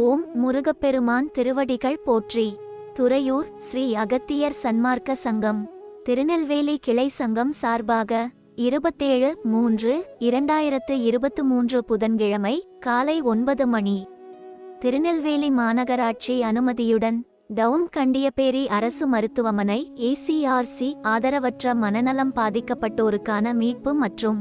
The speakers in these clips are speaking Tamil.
ஓம் முருகப்பெருமான் திருவடிகள் போற்றி. துறையூர் ஸ்ரீ அகத்தியர் சன்மார்க்க சங்கம். திருநெல்வேலி கிளை சங்கம் சார்பாக இருபத்தேழு மூன்று இரண்டாயிரத்து இருபத்து மூன்று புதன்கிழமை காலை ஒன்பது மணி. திருநெல்வேலி மாநகராட்சி அனுமதியுடன் டவுன் கண்டியபேரி அரசு மருத்துவமனை ஏசிஆர்சி ஆதரவற்ற மனநலம் பாதிக்கப்பட்டோருக்கான மீட்பு மற்றும்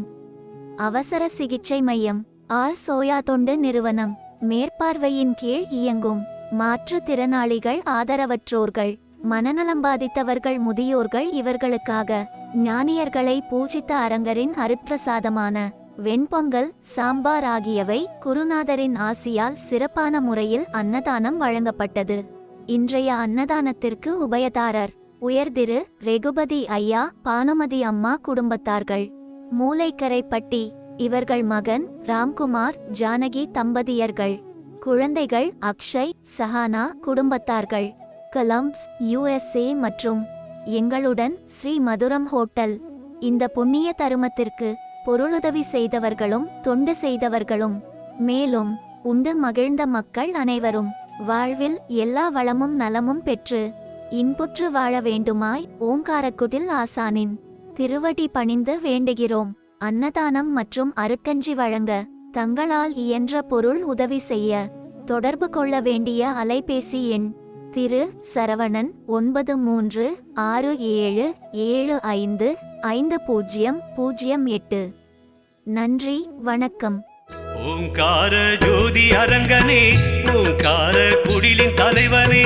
அவசர சிகிச்சை மையம் ஆர் சோயா தொண்டு நிறுவனம். மேற்பார்வையின் கீழ் இயங்கும். மாற்றுத்திறனாளிகள் ஆதரவற்றோர்கள். மனநலம் பாதித்தவர்கள் முதியோர்கள் இவர்களுக்காக. ஞானியர்களை பூஜித்த அரங்கரின் அருப்பிரசாதமான வெண்பொங்கல் சாம்பார் ஆகியவை குருநாதரின் ஆசியால் சிறப்பான முறையில் அன்னதானம் வழங்கப்பட்டது. இன்றைய அன்னதானத்திற்கு உபயதாரர். உயர்திரு ரெகுபதி ஐயா பானுமதி அம்மா குடும்பத்தார்கள். மூளைக்கரைப்பட்டி இவர்கள் மகன் ராம்குமார் ஜானகி தம்பதியர்கள். குழந்தைகள் அக்ஷய் சஹானா குடும்பத்தார்கள். கலம்ஸ் யுஎஸ்ஏ மற்றும் எங்களுடன் ஸ்ரீ மதுரம் ஹோட்டல். இந்த புண்ணிய தருமத்திற்கு பொருளுதவி செய்தவர்களும் தொண்டு செய்தவர்களும். மேலும் உண்டு மகிழ்ந்த மக்கள் அனைவரும். வாழ்வில் எல்லா வளமும் நலமும் பெற்று இன்புற்று வாழ வேண்டுமாய் ஓங்காரக்குடில் ஆசானின் திருவடி பணிந்து வேண்டுகிறோம். அன்னதானம் மற்றும் அருக்கஞ்சி வழங்க தங்களால் இயன்ற பொருள் உதவி செய்ய தொடர்பு கொள்ள வேண்டிய அலைபேசி எண் திரு சரவணன் ஒன்பது மூன்று ஆறு ஏழு ஏழு ஐந்து ஐந்து பூஜ்ஜியம் பூஜ்ஜியம் எட்டு. நன்றி வணக்கம். ஓங்கார ஜோதி அரங்கனே ஓங்கார குடிலின் தலைவனே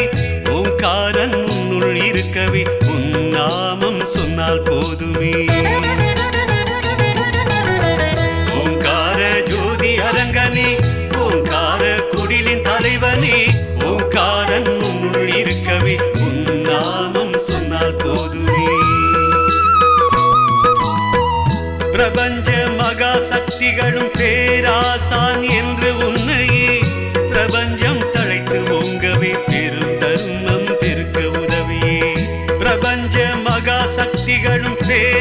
ஓங்காரன் உன்னுள் இருக்கவே உன் நாமம் சொன்னால் போதுமே. பிரபஞ்ச மகா சக்திகளும் பேராசான் என்று உன்னையே பிரபஞ்சம் தழைத்து ஓங்கவே பெரும் தர்மம் பெருக்க உதவியே. பிரபஞ்ச மகா சக்திகளும் பேர்